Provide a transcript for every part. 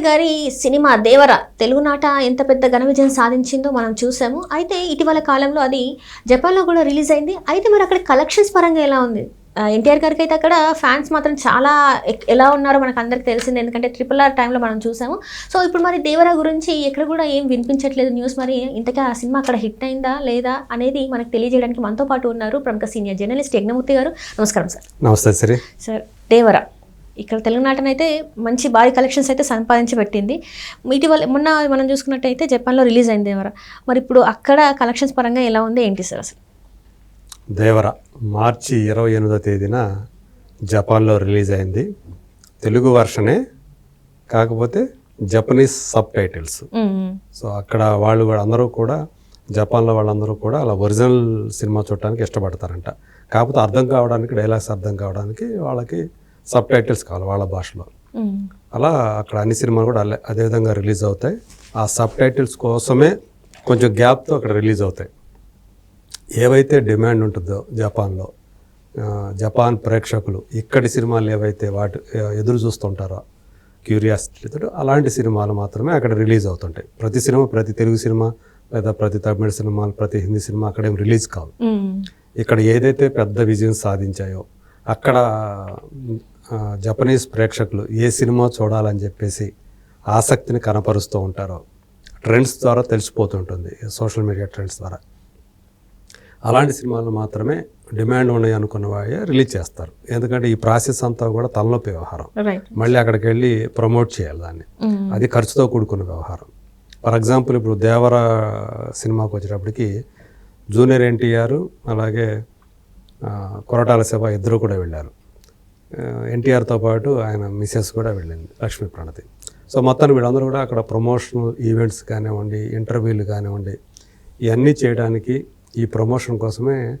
ఎన్టీఆర్ గారి సినిమా దేవర తెలుగునాట ఎంత పెద్ద ఘన విజయం సాధించిందో మనం చూసాము. అయితే ఇటీవల కాలంలో అది జపాన్లో కూడా రిలీజ్ అయింది. అయితే మరి అక్కడ కలెక్షన్స్ పరంగా ఎలా ఉంది? ఎన్టీఆర్ గారికి అయితే అక్కడ ఫ్యాన్స్ మాత్రం చాలా ఎలా ఉన్నారో మనకు అందరికి తెలిసింది. ఎందుకంటే ట్రిపుల్ ఆర్ టైంలో మనం చూసాము. సో ఇప్పుడు మరి దేవర గురించి ఎక్కడ కూడా ఏం వినిపించట్లేదు న్యూస్ మరి. ఇంతగా ఆ సినిమా అక్కడ హిట్ అయిందా లేదా అనేది మనకు తెలియజేయడానికి మనతో పాటు ఉన్నారు ప్రముఖ సీనియర్ జర్నలిస్ట్ యజ్ఞమూర్తి గారు. నమస్కారం సార్. నమస్తే సిరి. సార్ దేవర. ఇక్కడ తెలంగాణనైతే మంచి భారీ కలెక్షన్స్ అయితే సంపాదించి పెట్టింది. ఇటీవల మొన్న మనం చూసుకున్నట్టయితే జపాన్లో రిలీజ్ అయింది దేవర. మరి ఇప్పుడు అక్కడ కలెక్షన్స్ పరంగా ఎలా ఉంది ఏంటి సార్ అసలు? దేవర మార్చి ఇరవై ఎనిమిదో తేదీన జపాన్లో రిలీజ్ అయింది. తెలుగు వర్షనే కాకపోతే జపనీస్ సబ్ టైటిల్స్. సో అక్కడ వాళ్ళు కూడా అందరూ కూడా జపాన్లో వాళ్ళందరూ కూడా అలా ఒరిజినల్ సినిమా చూడటానికి ఇష్టపడతారంట. కాకపోతే అర్థం కావడానికి డైలాగ్స్ అర్థం కావడానికి వాళ్ళకి సబ్ టైటిల్స్ కావాలి వాళ్ళ భాషలో. అలా అక్కడ అన్ని సినిమాలు కూడా అదే విధంగా రిలీజ్ అవుతాయి. ఆ సబ్ టైటిల్స్ కోసమే కొంచెం గ్యాప్తో అక్కడ రిలీజ్ అవుతాయి. ఏవైతే డిమాండ్ ఉంటుందో జపాన్లో జపాన్ ప్రేక్షకులు ఇక్కడి సినిమాలు ఏవైతే వాటి ఎదురు చూస్తుంటారో క్యూరియాసిటీతో అలాంటి సినిమాలు మాత్రమే అక్కడ రిలీజ్ అవుతుంటాయి. ప్రతి సినిమా ప్రతి తెలుగు సినిమా లేదా ప్రతి తమిళ సినిమాలు ప్రతి హిందీ సినిమా అక్కడేం రిలీజ్ కావు. ఇక్కడ ఏదైతే పెద్ద విజయం సాధించాయో అక్కడ జపనీస్ ప్రేక్షకులు ఏ సినిమా చూడాలని చెప్పేసి ఆసక్తిని కనపరుస్తూ ఉంటారో ట్రెండ్స్ ద్వారా తెలిసిపోతుంటుంది సోషల్ మీడియా ట్రెండ్స్ ద్వారా. అలాంటి సినిమాలు మాత్రమే డిమాండ్ ఉన్నాయి అనుకున్న వాడే రిలీజ్ చేస్తారు. ఎందుకంటే ఈ ప్రాసెస్ అంతా కూడా తలనొప్పి వ్యవహారం. మళ్ళీ అక్కడికి వెళ్ళి ప్రమోట్ చేయాలి దాన్ని. మ్మ్. అది ఖర్చుతో కూడుకున్న వ్యవహారం. ఫర్ ఎగ్జాంపుల్ ఇప్పుడు దేవర సినిమాకి వచ్చేటప్పటికి జూనియర్ ఎన్టీఆర్ అలాగే కొరటాల శివ ఇద్దరు కూడా వెళ్ళారు. ఎన్టీఆర్తో పాటు ఆయన మిసెస్ కూడా వెళ్ళింది లక్ష్మీ ప్రణతి. సో మొత్తాన్ని వీళ్ళందరూ కూడా అక్కడ ప్రమోషనల్ ఈవెంట్స్ కానివ్వండి ఇంటర్వ్యూలు కానివ్వండి ఇవన్నీ చేయడానికి ఈ ప్రమోషన్ కోసమే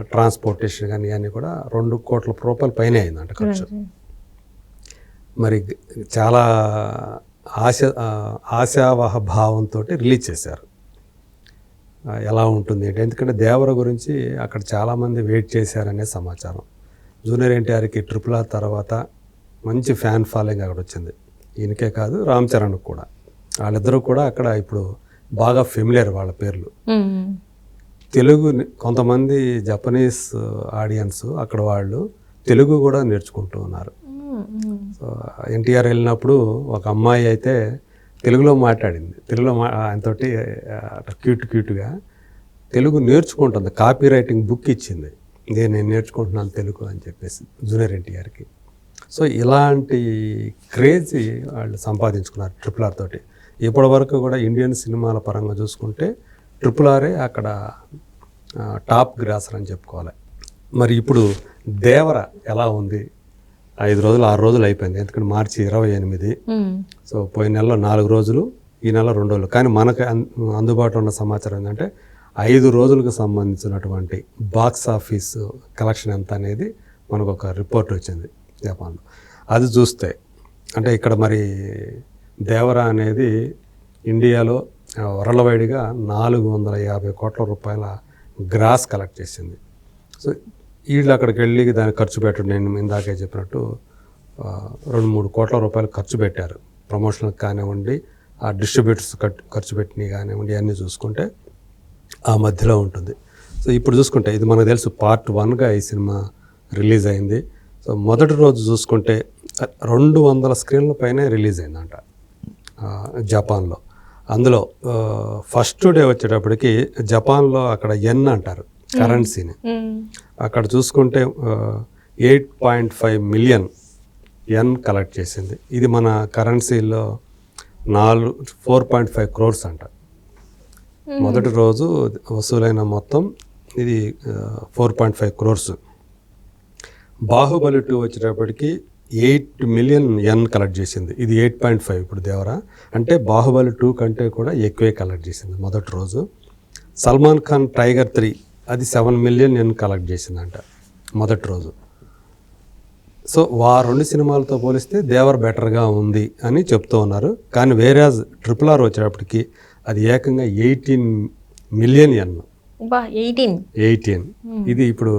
ట్రాన్స్పోర్టేషన్ కానీ ఇవన్నీ కూడా రెండు కోట్ల రూపాయల పైనే అయిందంట ఖర్చు. మరి చాలా ఆశ ఆశావహ భావంతో రిలీజ్ చేశారు. ఎలా ఉంటుంది ఏంటి? ఎందుకంటే దేవర గురించి అక్కడ చాలామంది వెయిట్ చేశారనే సమాచారం. జూనియర్ ఎన్టీఆర్కి ట్రిపుల్ ఆర్ తర్వాత మంచి ఫ్యాన్ ఫాలోయింగ్ అక్కడ వచ్చింది. ఈయనకే కాదు రామ్ చరణ్కి కూడా. వాళ్ళిద్దరూ కూడా అక్కడ ఇప్పుడు బాగా ఫెమిలియర్ వాళ్ళ పేర్లు. తెలుగు కొంతమంది జపనీస్ ఆడియన్స్ అక్కడ వాళ్ళు తెలుగు కూడా నేర్చుకుంటూ ఉన్నారు. సో ఎన్టీఆర్ వెళ్ళినప్పుడు ఒక అమ్మాయి అయితే తెలుగులో మాట్లాడింది. తెలుగులో మా ఆయనతోటి క్యూట్ క్యూట్గా తెలుగు నేర్చుకుంటుంది. కాపీ రైటింగ్ బుక్ ఇచ్చింది. ఇదే నేను నేర్చుకుంటున్నాను తెలుగు అని చెప్పేసి జూనియర్ ఎన్టీఆర్కి సో ఇలాంటి క్రేజీ వాళ్ళు సంపాదించుకున్నారు ట్రిపుల్ ఆర్ తోటి. ఇప్పటి వరకు కూడా ఇండియన్ సినిమాల పరంగా చూసుకుంటే ట్రిపుల్ ఆరే అక్కడ టాప్ గ్రాసర్ అని చెప్పుకోవాలి. మరి ఇప్పుడు దేవర ఎలా ఉంది? ఐదు రోజులు ఆరు రోజులు అయిపోయింది. ఎందుకంటే మార్చి ఇరవై ఎనిమిది. సో పోయిన నెలలో నాలుగు రోజులు ఈ నెల రెండు రోజులు. కానీ మనకు అందుబాటులో ఉన్న సమాచారం ఏంటంటే ఐదు రోజులకు సంబంధించినటువంటి బాక్స్ ఆఫీస్ కలెక్షన్ ఎంత అనేది మనకు ఒక రిపోర్ట్ వచ్చింది జపాన్లో. అది చూస్తే అంటే ఇక్కడ మరి దేవర అనేది ఇండియాలో వరల్డ్ వైడ్గా నాలుగు వందల యాభై కోట్ల రూపాయల గ్రాస్ కలెక్ట్ చేసింది. సో వీళ్ళు అక్కడికి వెళ్ళి దాన్ని ఖర్చు పెట్టడం నేను ఇందాకే చెప్పినట్టు రెండు మూడు కోట్ల రూపాయలు ఖర్చు పెట్టారు. ప్రమోషన్కి కానివ్వండి ఆ డిస్ట్రిబ్యూటర్స్ ఖర్చు పెట్టినవి కానివ్వండి అన్నీ చూసుకుంటే ఆ మధ్యలో ఉంటుంది. సో ఇప్పుడు చూసుకుంటే ఇది మనకు తెలుసు పార్ట్ వన్గా ఈ సినిమా రిలీజ్ అయింది. సో మొదటి రోజు చూసుకుంటే రెండు వందల స్క్రీన్ల పైనే రిలీజ్ అయిందంట జపాన్లో. అందులో ఫస్ట్ డే వచ్చేటప్పటికి జపాన్లో అక్కడ ఎన్ అంటారు కరెన్సీని. అక్కడ చూసుకుంటే eight point five million yen collect చేసింది. ఇది మన కరెన్సీలో నాలుగు ఫోర్ పాయింట్ ఫైవ్ క్రోర్స్ అంట. మొదటి రోజు వసూలైన మొత్తం ఇది four point five crores. Baahubali two వచ్చేటప్పటికి ఎయిట్ మిలియన్ ఎన్ కలెక్ట్ చేసింది. ఇది ఎయిట్ పాయింట్ ఫైవ్ ఇప్పుడు దేవరా. అంటే బాహుబలి టూ కంటే కూడా ఎక్కువే కలెక్ట్ చేసింది మొదటి రోజు. సల్మాన్ ఖాన్ టైగర్ త్రీ అది సెవెన్ మిలియన్ ఎన్ కలెక్ట్ చేసిందంట మొదటి రోజు. సో వా రెండు సినిమాలతో పోలిస్తే దేవర్ బెటర్గా ఉంది అని చెప్తూ ఉన్నారు. కానీ వేరే ట్రిపుల్ ఆర్ వచ్చేటప్పటికి అది ఏకంగా eighteen million yen. Eighteen. Eighteen. ఇది ఇప్పుడు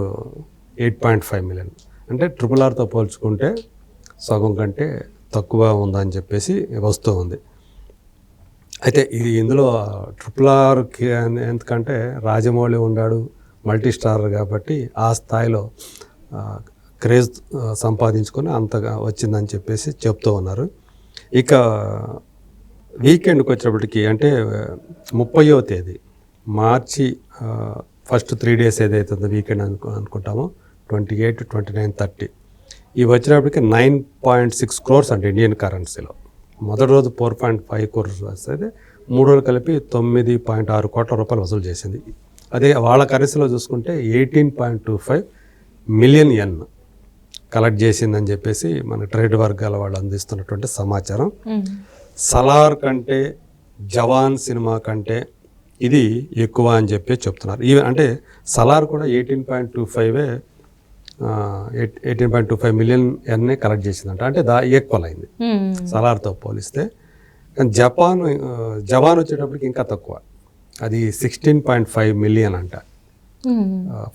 ఎయిట్ పాయింట్ ఫైవ్ మిలియన్. అంటే ట్రిపుల్ ఆర్తో పోల్చుకుంటే సగం కంటే తక్కువ ఉందని చెప్పేసి వస్తూ ఉంది. అయితే ఇది ఇందులో ట్రిపుల్ ఆర్కి ఎందుకంటే రాజమౌళి ఉన్నాడు మల్టీ స్టార్ కాబట్టి ఆ స్థాయిలో క్రేజ్ సంపాదించుకొని అంతగా వచ్చిందని చెప్పేసి చెప్తూ ఉన్నారు. ఇక వీకెండ్కి వచ్చేటప్పటికి అంటే ముప్పయో తేదీ మార్చి ఫస్ట్ త్రీ డేస్ ఏదైతుందో వీకెండ్ అనుకు అనుకుంటామో twenty eight twenty nine thirty. ఇవి వచ్చినప్పటికి నైన్ పాయింట్ సిక్స్ క్రోర్స్ అంటే ఇండియన్ కరెన్సీలో. మొదటి రోజు ఫోర్ పాయింట్ ఫైవ్ క్రోర్స్ వస్తే మూడు రోజులు కలిపి తొమ్మిది పాయింట్ ఆరు కోట్ల రూపాయలు వసూలు చేసింది. అదే వాళ్ళ కరెన్సీలో చూసుకుంటే eighteen point two five million yen collect చేసిందని చెప్పేసి మన ట్రేడ్ వర్గాల వాళ్ళు అందిస్తున్నటువంటి సమాచారం. సలార్ కంటే జవాన్ సినిమా కంటే ఇది ఎక్కువ అని చెప్పి చెప్తున్నారు. ఈవెన్ అంటే సలార్ కూడా eighteen point two ఫైవే eighteen point two five million ఎన్నే కలెక్ట్ చేసిందంట. అంటే దా ఈక్వల్ అయింది సలార్తో పోలిస్తే. కానీ జపాన్ జవాన్ వచ్చేటప్పటికి ఇంకా తక్కువ. అది సిక్స్టీన్ పాయింట్ ఫైవ్ మిలియన్ అంట.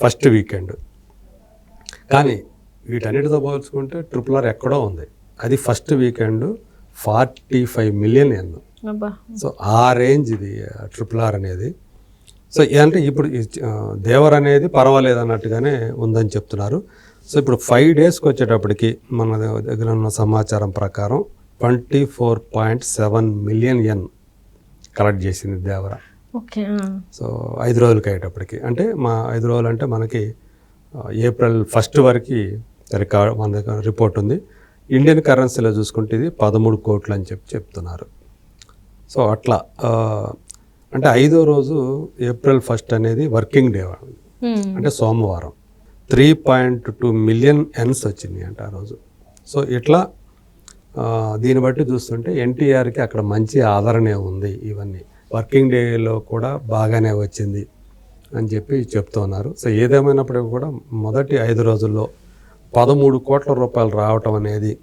First weekend. కానీ వీటన్నిటితో పోల్చుకుంటే ట్రిపుల్ ఆర్ ఎక్కడో ఉంది. అది first weekend forty five million yen so ఆ రేంజ్ ఇది ట్రిపుల్ ఆర్ అనేది. సో అంటే ఇప్పుడు దేవర్ అనేది పర్వాలేదు అన్నట్టుగానే ఉందని చెప్తున్నారు. సో ఇప్పుడు ఫైవ్ డేస్కి వచ్చేటప్పటికి మన దగ్గర ఉన్న సమాచారం ప్రకారం twenty four point seven million yen collect చేసింది దేవర. ఓకే సో ఐదు రోజులకి అయ్యేటప్పటికి. అంటే మా ఐదు రోజులు అంటే మనకి ఏప్రిల్ ఫస్ట్ వరకు రికార్డ్ మన దగ్గర రిపోర్ట్ ఉంది. ఇండియన్ కరెన్సీలో చూసుకుంటే ఇది పదమూడు కోట్లు అని చెప్పి చెప్తున్నారు. సో అట్లా అంటే ఐదో రోజు ఏప్రిల్ ఫస్ట్ అనేది వర్కింగ్ డే అంటే సోమవారం. Three point two million yens వచ్చింది అంట ఆ రోజు. సో ఇట్లా దీన్ని బట్టి చూస్తుంటే ఎన్టీఆర్కి అక్కడ మంచి ఆదరణే ఉంది ఇవన్నీ. వర్కింగ్ డేలో కూడా బాగానే వచ్చింది అని చెప్పి చెప్తూ ఉన్నారు సో ఏదేమైనప్పటికీ కూడా మొదటి ఐదు రోజుల్లో పదమూడు కోట్ల రూపాయలు రావటం అనేది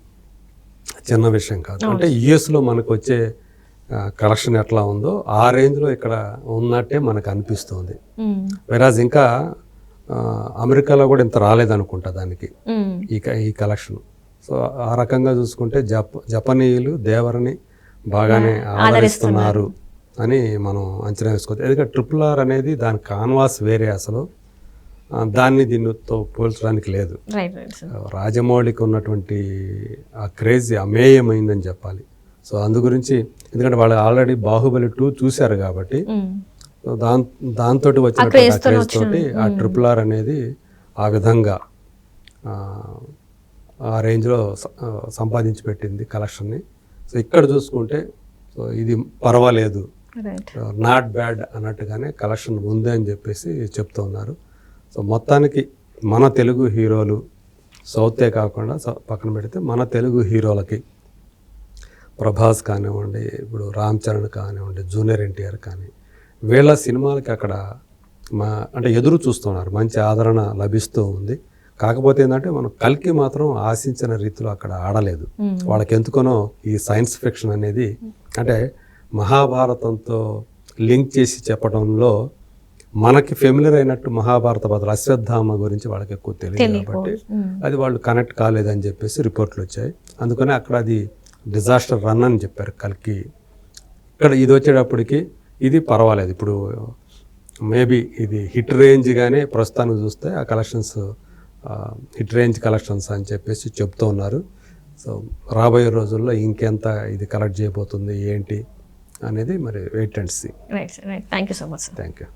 చిన్న విషయం కాదు. అంటే యుఎస్లో మనకు వచ్చే కలెక్షన్ ఎట్లా ఉందో ఆ రేంజ్లో ఇక్కడ ఉన్నట్టే మనకు అనిపిస్తుంది. వెరాజ్ ఇంకా అమెరికాలో కూడా ఇంత రాలేదనుకుంటా దానికి ఈ ఈ కలెక్షన్. సో ఆ రకంగా చూసుకుంటే జప జపనీయులు దేవరని బాగానే ఆదరిస్తున్నారు. అని మనం అంచనా వేసుకోవచ్చు. ఎందుకంటే ట్రిపుల్ ఆర్ అనేది దాని కాన్వాస్ వేరే అసలు. దాన్ని దీనితో పోల్చడానికి లేదు. రాజమౌళికి ఉన్నటువంటి ఆ క్రేజ్ అమేయమైందని చెప్పాలి. సో అందు గురించి ఎందుకంటే వాళ్ళు ఆల్రెడీ బాహుబలి టూ చూశారు కాబట్టి దాన్ దాంతో వచ్చిన క్రేజ్ తోటి ఆ ట్రిపుల్ ఆర్ అనేది ఆ విధంగా ఆ, రేంజ్లో సంపాదించి పెట్టింది కలెక్షన్ని. సో ఇక్కడ చూసుకుంటే సో ఇది పర్వాలేదు. నాట్ బ్యాడ్ అన్నట్టుగానే కలెక్షన్ ఉంది అని చెప్పేసి చెప్తూ ఉన్నారు సో మొత్తానికి మన తెలుగు హీరోలు సౌతే కాకుండా స- పక్కన పెడితే మన తెలుగు హీరోలకి ప్రభాస్ కానివ్వండి ఇప్పుడు రామ్ చరణ్ కానివ్వండి జూనియర్ ఎన్టీఆర్ కానీ వీళ్ళ సినిమాలకి అక్కడ మా అంటే ఎదురు చూస్తున్నారు. మంచి ఆదరణ లభిస్తూ ఉంది. కాకపోతే ఏంటంటే మనం కల్కి మాత్రం ఆశించిన రీతిలో అక్కడ ఆడలేదు. వాళ్ళకి ఎందుకనో ఈ సైన్స్ ఫిక్షన్ అనేది అంటే మహాభారతంతో లింక్ చేసి చెప్పడంలో మనకి ఫెమిలియర్ అయినట్టు మహాభారత బదులు అశ్వత్థామ గురించి వాళ్ళకి ఎక్కువ తెలియదు కాబట్టి అది వాళ్ళు కనెక్ట్ కాలేదని చెప్పేసి రిపోర్ట్లు వచ్చాయి. అందుకని అక్కడ అది డిజాస్టర్ రన్ అని చెప్పారు కల్కి. ఇక్కడ ఇది వచ్చేటప్పటికి ఇది పర్వాలేదు. ఇప్పుడు మేబీ ఇది హిట్ రేంజ్గానే ప్రస్తుతానికి చూస్తే ఆ కలెక్షన్స్ హిట్ రేంజ్ కలెక్షన్స్ అని చెప్పేసి చెప్తూ ఉన్నారు. సో రాబోయే రోజుల్లో ఇంకెంత ఇది కలెక్ట్ చేయబోతుంది ఏంటి అనేది మరి wait and see right sir right thank you so much thank you